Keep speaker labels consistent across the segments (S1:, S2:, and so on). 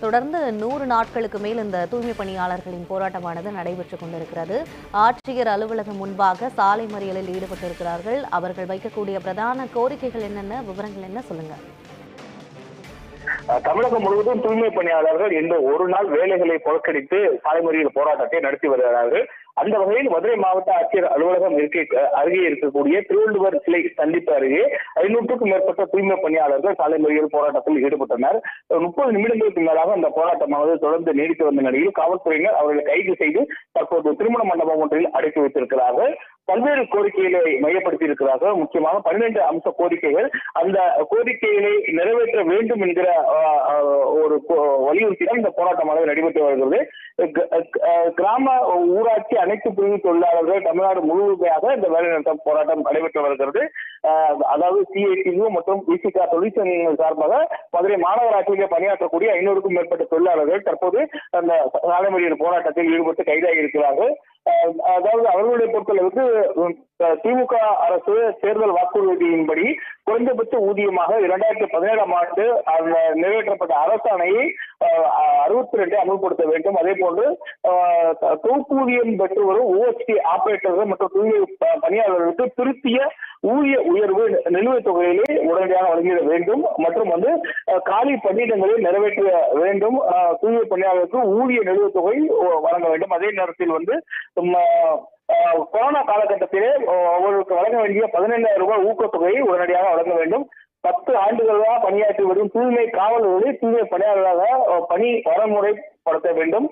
S1: தொடர்ந்து நூறு நாட்களுக்கு மேல் இந்த தூய்மை பணியாளர்களின் போராட்டமானது நடைபெற்றுக் கொண்டிருக்கிறது. ஆட்சியர் அலுவலகம் முன்பாக சாலை மறியலில் ஈடுபட்டிருக்கிறார்கள். அவர்கள் வைக்கக்கூடிய பிரதான கோரிக்கைகள் என்னென்ன? விவரங்கள் என்ன? சொல்லுங்க.
S2: தமிழகம் முழுவதும் தூய்மை பணியாளர்கள் இந்த ஒரு நாள் வேலைகளை புறக்கணித்து சாலை மறியல் போராட்டத்தை நடத்தி வருகிறார்கள். அந்த வகையில் மதுரை மாவட்ட ஆட்சியர் அலுவலகம் இருக்க அருகே இருக்கக்கூடிய திருவள்ளுவர் சிலை சந்திப்பு அருகே ஐநூற்றுக்கும் மேற்பட்ட தூய்மை பணியாளர்கள் சாலை மறியல் போராட்டத்தில் ஈடுபட்டனர். முப்பது நிமிடங்களுக்கு மேலாக அந்த போராட்டமானது தொடர்ந்து நீடித்து வந்த நிலையில் காவல்துறையினர் அவர்களை கைது செய்து தற்போது திருமண மண்டபம் ஒன்றில் அடைத்து வைத்திருக்கிறார்கள். பல்வேறு கோரிக்கைகளை மையப்படுத்தி இருக்கிறார்கள் முக்கியமாக பன்னிரண்டு அம்ச கோரிக்கைகள். அந்த கோரிக்கைகளை நிறைவேற்ற வேண்டும் என்கிற ஒரு கோ- வலியுறுத்திதான் இந்த போராட்டமானது நடைபெற்று வருகிறது. க- கிராம ஊராட்சி அனைத்து பிரிவு தொழிலாளர்கள் தமிழ்நாடு முழுமையாக இந்த வேலைநிறுத்தம் போராட்டம் நடைபெற்று வருகிறது. அதாவது சிஐடியு மற்றும் விசிகா தொழிற்சங்கங்கள் சார்பாக மதுரை மாநகராட்சியிலே பணியாற்றக்கூடிய ஐநூறுக்கும் மேற்பட்ட தொழிலாளர்கள் தற்போது அந்த சாலை மறியல் போராட்டத்தில் ஈடுபட்டு கைதாகி இருக்கிறார்கள். அதாவது அவர்களுடைய பொறுத்தளவுக்கு திமுக அரசு தேர்தல் வாக்குறுதியின்படி குறைந்தபட்ச ஊதியமாக இரண்டாயிரத்தி பதினேழாம் ஆண்டு அந்த நிறைவேற்றப்பட்ட அரசாணையை அறுபத்தி ரெண்டை அமல்படுத்த வேண்டும். அதே போன்று தொகுப்பூதியம் பெற்று வரும் ஓஎஸ்டி ஆபரேட்டர்கள் மற்றும் தூய்மை பணியாளர்களுக்கு திருத்திய ஊதிய உயர்வு நிலுவைத் தொகையிலே உடனடியாக வழங்கிட வேண்டும். மற்றும் வந்து காலி பணியிடங்களை நிறைவேற்ற வேண்டும். தூய தூய்மை பணியாளர்களுக்கு ஊதிய நிலுவைத் தொகை வழங்க வேண்டும். அதே நேரத்தில் வந்து கொரோனா காலகட்டத்திலே அவர்களுக்கு வழங்க வேண்டிய பதினைந்தாயிரம் ரூபாய் ஊக்கத்தொகையை உடனடியாக வழங்க வேண்டும். பத்து ஆண்டுகளாக பணியாற்றி வரும் தூய்மை காவலர்களை தூய்மை பணியாளராக பணி வரமுறைப்படுத்த வேண்டும்.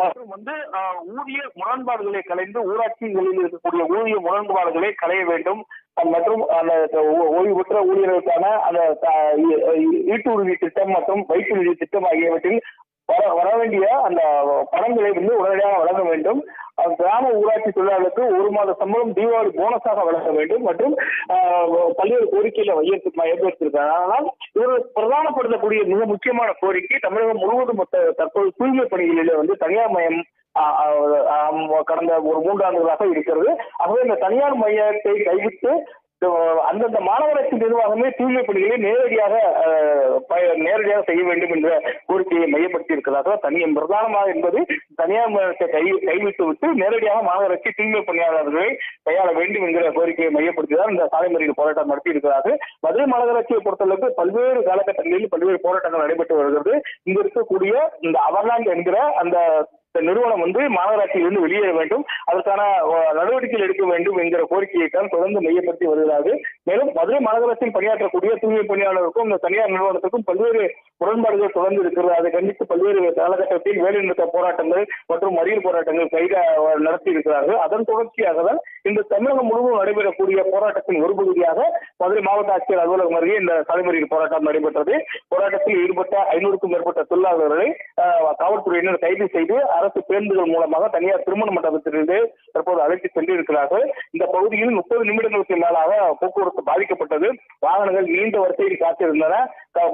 S2: மற்றும் வந்து ஊதிய முரண்பாடுகளை கலைந்து ஊராட்சிகளில் இருக்கக்கூடிய ஊதிய முரண்பாடுகளை களைய வேண்டும். மற்றும் அந்த ஓய்வு பெற்ற ஊழியர்களுக்கான அந்த ஈட்டுறுதி திட்டம் மற்றும் வைப்புறுதி திட்டம் ஆகியவற்றில் வர வர வேண்டிய அந்த பணங்களை வந்து உடனடியாக வழங்க வேண்டும். கிராம ஊராட்சி தொழிலாளர்களுக்கு ஒரு மாத சம்பளம் தீபாவளி போனஸாக வழங்க வேண்டும் மற்றும் பல்வேறு கோரிக்கையில மையத்து மையப்படுத்திருக்காங்க ஆனால் இவர்கள் பிரதானப்படுத்தக்கூடிய மிக முக்கியமான கோரிக்கை தமிழகம் முழுவதும் மொத்த தற்போது தூய்மை பணிகளிலே வந்து தனியார் மயம் கடந்த ஒரு மூன்றாண்டுகளாக இருக்கிறது. ஆகவே இந்த தனியார் மையத்தை கைவிட்டு அந்தந்த மாநகராட்சி நிர்வாகமே தூய்மை பணிகளை நேரடியாக ப- நேரடியாக செய்ய வேண்டும் என்ற கோரிக்கையை மையப்படுத்தி இருக்கிறார்கள். தனி பிரதானமாக என்பது தனியார் மையத்தை கை கைவிட்டு விட்டு நேரடியாக மாநகராட்சி தூய்மை பணியாளர்களை கையாள வேண்டும் என்கிற கோரிக்கையை மையப்படுத்தி தான் இந்த சாலை மறியல் போராட்டம் நடத்தி இருக்கிறார்கள் மதுரை மாநகராட்சியை பொறுத்தளவுக்கு பல்வேறு காலகட்டங்களில் பல்வேறு போராட்டங்கள் நடைபெற்று வருகிறது. இங்கு இருக்கக்கூடிய இந்த அவர்லாண்ட் என்கிற அந்த இந்த நிறுவனம் வந்து மாநகராட்சியிலிருந்து வெளியேற வேண்டும். அதற்கான நடவடிக்கைகள் எடுக்க வேண்டும் என்கிற கோரிக்கையை தான் தொடர்ந்து மையப்படுத்தி வருகிறார்கள். மேலும் மதுரை மாநகராட்சியில் பணியாற்றக்கூடிய தூய்மை பணியாளருக்கும் இந்த தனியார் நிறுவனத்துக்கும் பல்வேறு முரண்பாடுகள் தொடர்ந்து இருக்கிறது. அதை கண்டித்து பல்வேறு காலகட்டத்தில் வேலைநிறுத்த போராட்டங்கள் மற்றும் மறியல் போராட்டங்கள் கைத நடத்தி இருக்கிறார்கள். அதன் தொடர்ச்சியாக தான் இந்த தமிழகம் முழுவதும் நடைபெறக்கூடிய போராட்டத்தின் ஒரு பகுதியாக மதுரை மாவட்ட ஆட்சியர் அலுவலகம் அருகே இந்த தலைமறியல் போராட்டம் நடைபெற்றது. போராட்டத்தில் ஈடுபட்ட ஐநூறுக்கும் மேற்பட்ட தொழிலாளர்களை காவல்துறையினர் கைது செய்து அரசு பேருந்துகள் மூலமாக தனியார் திருமண மண்டபத்திலிருந்து தற்போது அழைத்து சென்றிருக்கிறார்கள். இந்த பகுதியில் முப்பது நிமிடங்களுக்கு மேலாக போக்குவரத்து பாதிக்கப்பட்டது. வாகனங்கள் நீண்ட வரிசையில் காத்திருந்தன.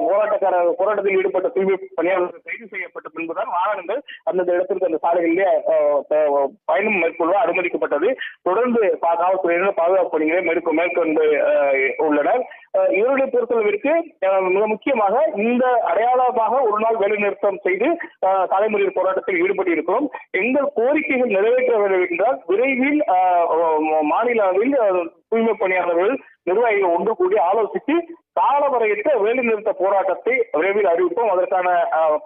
S2: போராட்டக்கார போராட்டத்தில் ஈடுபட்ட தூய்மை பணியாளர்கள் கைது செய்யப்பட்ட பின்புதான் வாகனங்கள் அந்தந்த இடத்திற்கு அந்த சாலைகளிலே பயணம் மேற்கொள்ள அனுமதிக்கப்பட்டது. தொடர்ந்து பா- காவல்துறையினர் பாதுகாப்பு பணிகளை மேற்கொ மேற்கொண்டு அஹ், உள்ளனர். இவருடைய பொறுத்தளவிற்கு மிக முக்கியமாக இந்த அடையாளமாக ஒரு நாள் வேலை நிறுத்தம் செய்து அஹ், தலைமுறையில் போராட்டத்தில் ஈடுபட்டு இருக்கிறோம் எங்கள் கோரிக்கைகள் வேண்டும் என்றால் விரைவில் மாநில அளவில் தூய்மை பணியாளர்கள் நிர்வாகிகள் ஒன்று கூடி ஆலோசித்து காலவரையற்ற வேலைநிறுத்த போராட்டத்தை விரைவில் அறிவிப்போம். அதற்கான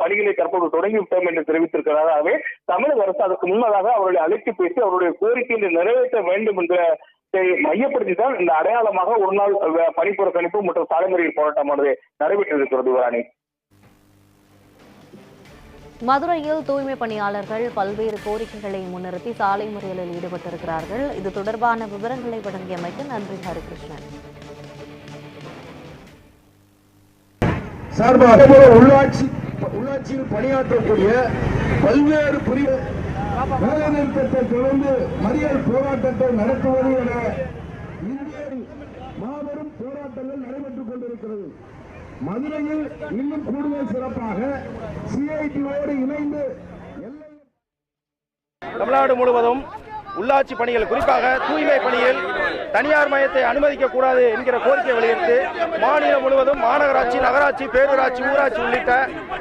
S2: பணிகளை தற்போது தொடங்கிவிட்டோம் என்று தெரிவித்திருக்கிறதாகவே தமிழக அரசு அதற்கு முன்னதாக அவர்களை அழைத்து பேசி அவருடைய கோரிக்கைகளை நிறைவேற்ற வேண்டும் என்ற மையப்படுத்தி தான் இந்த அடையாளமாக ஒரு நாள் பணிப்புற கணிப்பு மற்றும் சாலைமுறையில் போராட்டமானது நடைபெற்றிருக்கிறது யுவராணி.
S1: மதுரையில் தூய்மை பணியாளர்கள் பல்வேறு கோரிக்கைகளை முன்னிறுத்தி சாலை முறையில் ஈடுபட்டிருக்கிறார்கள். இது தொடர்பான விவரங்களை வழங்கியமைக்கு நன்றி ஹரிகிருஷ்ணன்.
S3: சார்பாக உள்ளாட்சி உள்ளாட்சியில் பணியாற்றக்கூடிய பல்வேறு பிரிவு வேலை நிறுத்தத்தை தொடர்ந்து மறியல் போராட்டத்தை நடத்துவது என இந்தியாவில் மாபெரும் போராட்டங்கள் நடைபெற்றுக் கொண்டிருக்கிறது. மதுரையில் இன்னும் கூடுதல் சிறப்பாக சிஐடியோடு இணைந்து
S4: தமிழ்நாடு முழுவதும் உள்ளாட்சி பணிகள் குறிப்பாக தூய்மை பணியில் தனியார் மயத்தை அனுமதிக்க கூடாது என்கிற கோரிக்கை வலியுறுத்தி மாநிலம் முழுவதும் மாநகராட்சி நகராட்சி பேரூராட்சி ஊராட்சி உள்ளிட்ட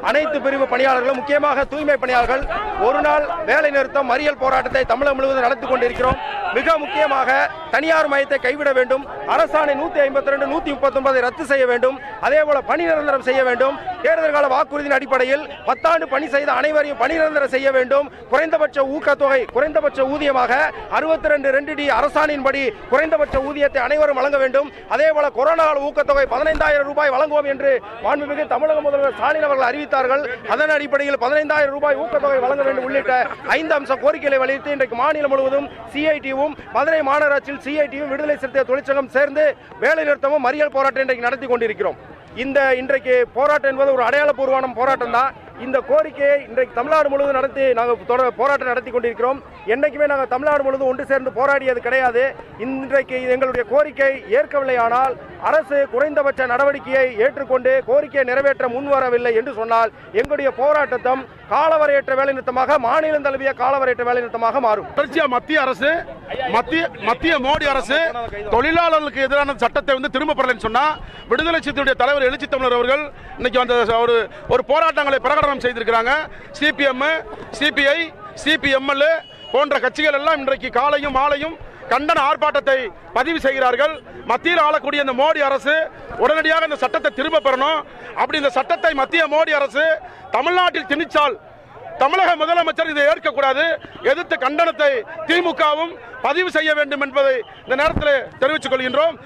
S4: அனைத்து பிரிவு பணியாளர்களும் முக்கியமாக தூய்மை பணியாளர்கள் ஒரு நாள் வேலை நிறுத்தம் மறியல் போராட்டத்தை தமிழகம் முழுவதும் நடத்தி கொண்டிருக்கிறோம். மிக முக்கியமாக தனியார் மையத்தை கைவிட வேண்டும். அரசாணை நூத்தி ஐம்பத்தி ரெண்டு நூத்தி முப்பத்தி ஒன்பதை ரத்து செய்ய வேண்டும். அதே போல பணி நிரந்தரம் செய்ய வேண்டும். தேர்தல் கால வாக்குறுதியின் அடிப்படையில் பத்தாண்டு பணி செய்த அனைவரையும் பணி நிரந்தரம் செய்ய வேண்டும். குறைந்தபட்ச ஊக்கத்தொகை குறைந்தபட்ச ஊதியமாக அறுபத்தி ரெண்டு ரெண்டு டி அரசாணையின்படி குறைந்தபட்ச ஊதியத்தை அனைவரும் வழங்க வேண்டும். அதே போல கொரோனா கால ஊக்கத்தொகை பதினைந்தாயிரம் ரூபாய் வழங்குவோம் என்று மாண்புமிகு தமிழக முதல்வர் ஸ்டாலின் அவர்கள் அறிவித்தார்கள். அதன் அடிப்படையில் பதினைந்தாயிரம் ரூபாய் ஊக்கத்தொகை வழங்க வேண்டும் உள்ளிட்ட ஐந்து அம்ச கோரிக்கைகளை வலியுறுத்தி இன்றைக்கு மாநிலம் முழுவதும் சிஐடியும் மதுரை மாநகராட்சியில் சிஐடியும் விடுதலை சிறுத்தை தொழிற்சங்கம் சேர்ந்து வேலை நிறுத்தமும் மறியல் போராட்டம் இன்றைக்கு நடத்தி கொண்டிருக்கிறோம். இந்த இன்றைக்கு போராட்டம் என்பது ஒரு அடையாளப்பூர்வமான போராட்டம் தான். இந்த கோரிக்கையை இன்றைக்கு தமிழ்நாடு முழுவதும் நடத்தி நாங்கள் தொடர் போராட்டம் நடத்தி கொண்டிருக்கிறோம். என்றைக்குமே நாங்கள் தமிழ்நாடு முழுவதும் ஒன்று சேர்ந்து போராடியது கிடையாது. இன்றைக்கு எங்களுடைய கோரிக்கை ஏற்கவில்லையானால் அரசு குறைந்தபட்ச நடவடிக்கையை ஏற்றுக்கொண்டு கோரிக்கையை நிறைவேற்ற முன்வரவில்லை என்று சொன்னால் எங்களுடைய போராட்டத்தம் காலவரையற்ற வேலைநிறுத்தமாக மாநிலம் தழுவிய காலவரையற்ற வேலைநிறுத்தமாக மாறும்.
S5: தொடர்ச்சியா மத்திய அரசு மத்திய மத்திய மோடி அரசு தொழிலாளர்களுக்கு எதிரான சட்டத்தை வந்து திரும்ப பெறலன்னு சொன்னா விடுதலை சித்தியுடைய தலைவர் எழுச்சி தமிழர் அவர்கள் இன்னைக்கு அந்த ஒரு ஒரு போராட்டங்களை பிரகடனம் செய்திருக்கிறாங்க. சிபிஎம் சிபிஐ சிபிஎம்எல்ஏ போன்ற கட்சிகள் எல்லாம் இன்றைக்கு காலையும் மாலையும் கண்டன ஆர்ப்பாட்டத்தை பதிவு செய்கிறார்கள். மத்தியில் ஆளக்கூடிய இந்த மோடி அரசு உடனடியாக இந்த சட்டத்தை திரும்ப பெறணும். அப்படி இந்த சட்டத்தை மத்திய மோடி அரசு தமிழ்நாட்டில் திணிச்சால் தமிழக முதலமைச்சர் இதை ஏற்கக்கூடாது. எதிர்த்து கண்டனத்தை திமுகவும் பதிவு செய்ய வேண்டும் என்பதை இந்த நேரத்தில் தெரிவித்துக் கொள்கின்றோம்.